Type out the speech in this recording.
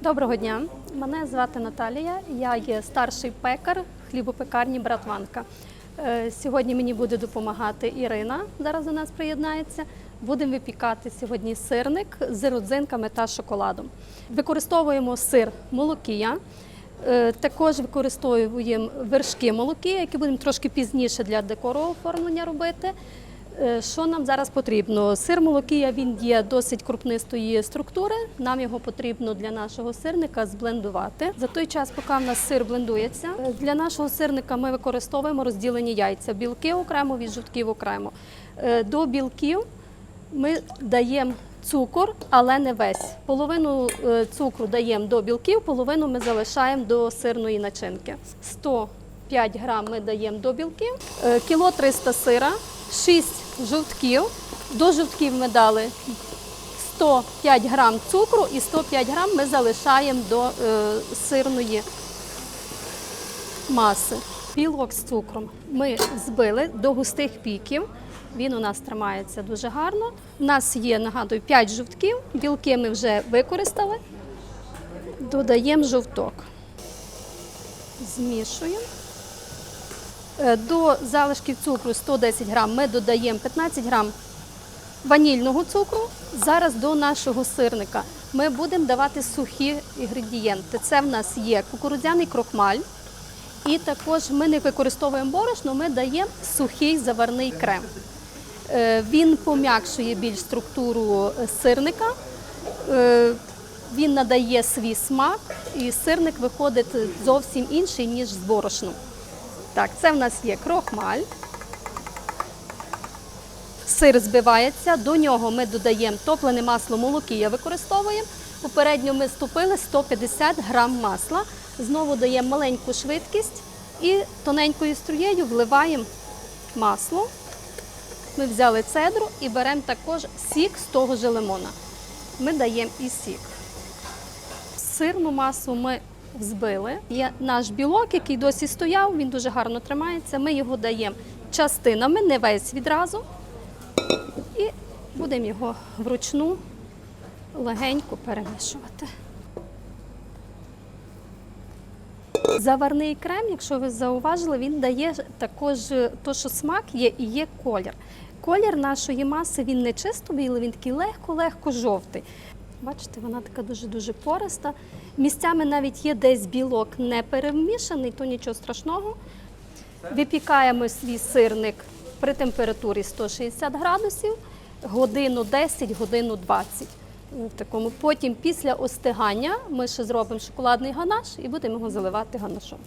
Доброго дня. Мене звати Наталія. Я є старший пекар хлібопекарні Братванка. Е, Сьогодні мені буде допомагати Ірина. Зараз до нас приєднається. Будемо випікати сьогодні сирник з родзинками та шоколадом. Використовуємо сир молокія. Е, Також використовуємо вершки молокія, які будемо трошки пізніше для декору оформлення робити. Е, Що нам зараз потрібно? Сир молокія він є досить крупнистої структури. Нам його потрібно для нашого сирника зблендувати. За той час, поки в нас сир блендується, е, для нашого сирника ми використовуємо розділені яйця. Білки окремо від жовтків окремо. Е, До білків ми даємо цукор, але не весь. Половину цукру даємо до білків, половину ми залишаємо до сирної начинки. 105 грам ми даємо до білків, кіло 300 сира, 6 жовтків. До жовтків ми дали 105 грам цукру і 105 грам ми залишаємо до е, сирної маси. Білок з цукром ми збили до густих піків. Він у нас тримається дуже гарно. У нас є, нагадую, 5 жовтків. Білки ми вже використали. Додаємо жовток. Змішуємо. Е, До залишків цукру 110 грам ми додаємо 15 грам ванільного цукру. Зараз до нашого сирника ми будемо давати сухі інгредієнти. Це в нас є кукурудзяний крохмаль. І також ми не використовуємо борошно, ми даємо сухий заварний крем. Е, Він пом'якшує більш структуру сирника, е, він надає свій смак, і сирник виходить зовсім інший, ніж з борошном. Так, це в нас є крохмаль. Сир збивається, до нього ми додаємо топлене масло молокія, використовуємо. Попередньо ми ступили 150 грам масла. Знову даємо маленьку швидкість і тоненькою струєю вливаємо масло. Ми взяли цедру і беремо також сік з того же лимона. Ми даємо і сік. Сирну масу ми взбили. Є наш білок, який досі стояв, він дуже гарно тримається. Ми його даємо частинами, не весь відразу. І будемо його вручну легенько перемішувати. Заварний крем, якщо ви зауважили, він дає також то, що смак є і є колір. Колір нашої маси він не чисто білий, він такий легко-легко жовтий. Бачите, вона така дуже-дуже пориста. Місцями навіть є десь білок не перемішаний, то нічого страшного. Випікаємо свій сирник при температурі 160 градусів, годину 10, годину 20. В такому. Потім після остигання ми ще зробимо шоколадний ганаш і будемо його заливати ганашом.